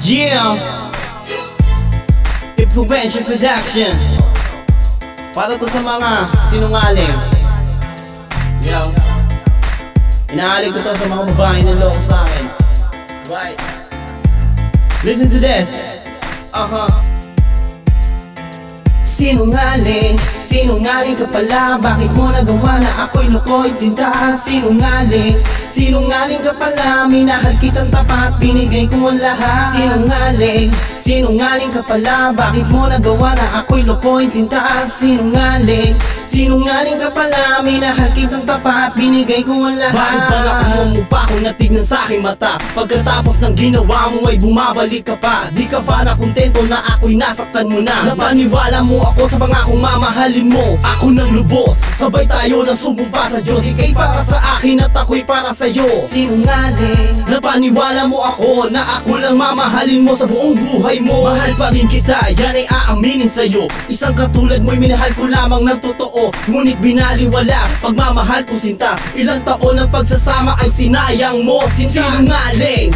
Yeah. Influential Production. Para to sa mga sinungaling. Yo. Inaalig ko to sa mga babae na loko sa akin. Right. Listen to this. Uh-huh Sinungaling, sinungaling ka pala. Bakit mo nagawa na ako'y loko'y sinta? Sinungaling, sinungaling ka pala. Minahal kitang tapat, binigay ko ang lahat. Sinungaling, sinungaling ka pala. Bakit mo nagawa na ako'y loko'y sinta? Sinungaling, sinungaling ka pala. Minahal kitang tapat, binigay ko ang lahat. Bakit ba nakumumupa kung natignan sa aking mata? Pagkatapos ng ginawa mo ay bumabalik ka pa. Di ka pa nakontento na ako'y nasaktan mo na. Napaniwala mo ako sa pangakong mamahalin mo. Ako nang lubos, sabay tayo na sumumpa sa Diyos. Ika'y para sa akin at ako'y para sa'yo. Sinungaling. Napaniwala mo ako na ako lang mamahalin mo sa buong buhay mo. Mahal pa rin kita, yan ay aaminin sa'yo. Isang katulad mo'y minahal ko lamang ng totoo. Ngunit binaliwala, pagmamahal ko sinta. Ilang taon ng pagsasama ay sinayang mo. Sinta Sinungaling,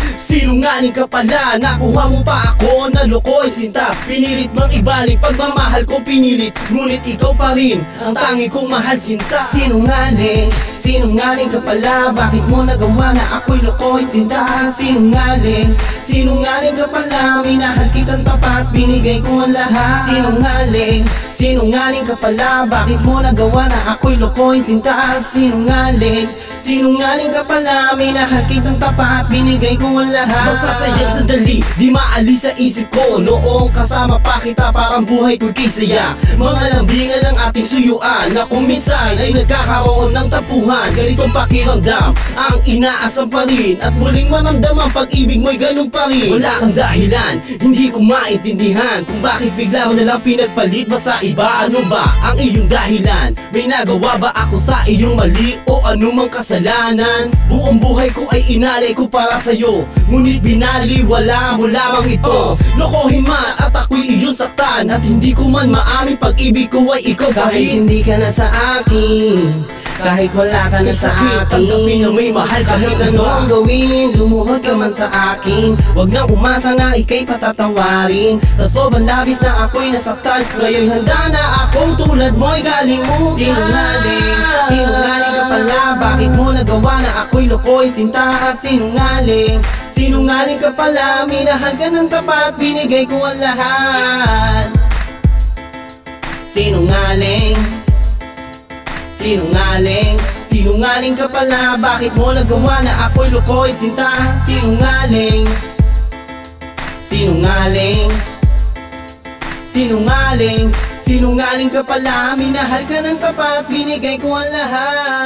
sinungaling ka pala Nakuha mo pa ako na loko'y sinta. Pinilit mang ibalik, pagmamahal ko pinilit Ngunit ikaw pa rin, ang tangi kong mahal sinta. Sinungaling, sinungaling ka pala. Bakit mo nagawa na ako'y loko'y sinta? Sinungaling, sinungaling ka pala. Minahal kitang tapat, binigay ko ang lahat. Sinungaling, sinungaling ka pala. Bakit mo nagawa na ako'y loko'y sinta? Sinungaling, sinungaling ka pala Minahal kitang tapat, binigay ko ang lahat. Masasayang sandali, di maalis sa isip ko. Noong kasama pa kita parang buhay ko'y kisaya. Mga lambingan ng ating suyuan Na kung minsan ay nagkakaroon ng tapuhan Ganitong pakiramdam ang inaasam pa rin. At muling manamdam ang pag-ibig mo'y ganun pa rin. Wala kang dahilan, hindi ko maintindihan Kung bakit bigla mo nalang pinagpalit ba sa iba. Ano ba ang iyong dahilan? May nagawa ba ako sa iyong mali o anumang kasalanan? Buong buhay ko ay inalay ko para sa'yo Ngunit binaliwala mo lamang ito. Lokohin man at ako'y iyong saktan. At hindi ko man maamin pag-ibig ko ay ikaw Kahit hindi ka na sa akin Kahit wala ka na sa akin. tanggapin na may mahal ka Kahit na ano ang gawin, lumuhod ka man sa akin. Huwag nang umasa na ikay patatawarin. Sa sobrang labis na ako'y nasaktan Ngayon handa na akong tulad mo'y galing mo Sinungaling, sinungaling pala? Bakit mo nagawa na ako'y loko'y sinta Sinungaling, sinungaling ka pala Minahal ka ng tapat, binigay ko ang lahat. Sinungaling. Sinungaling. Sinungaling ka pala Bakit mo nagawa na ako'y loko'y sinta Sinungaling? Sinungaling. Sinungaling. Sinungaling ka pala Minahal ka ng tapat Binigay ko ang lahat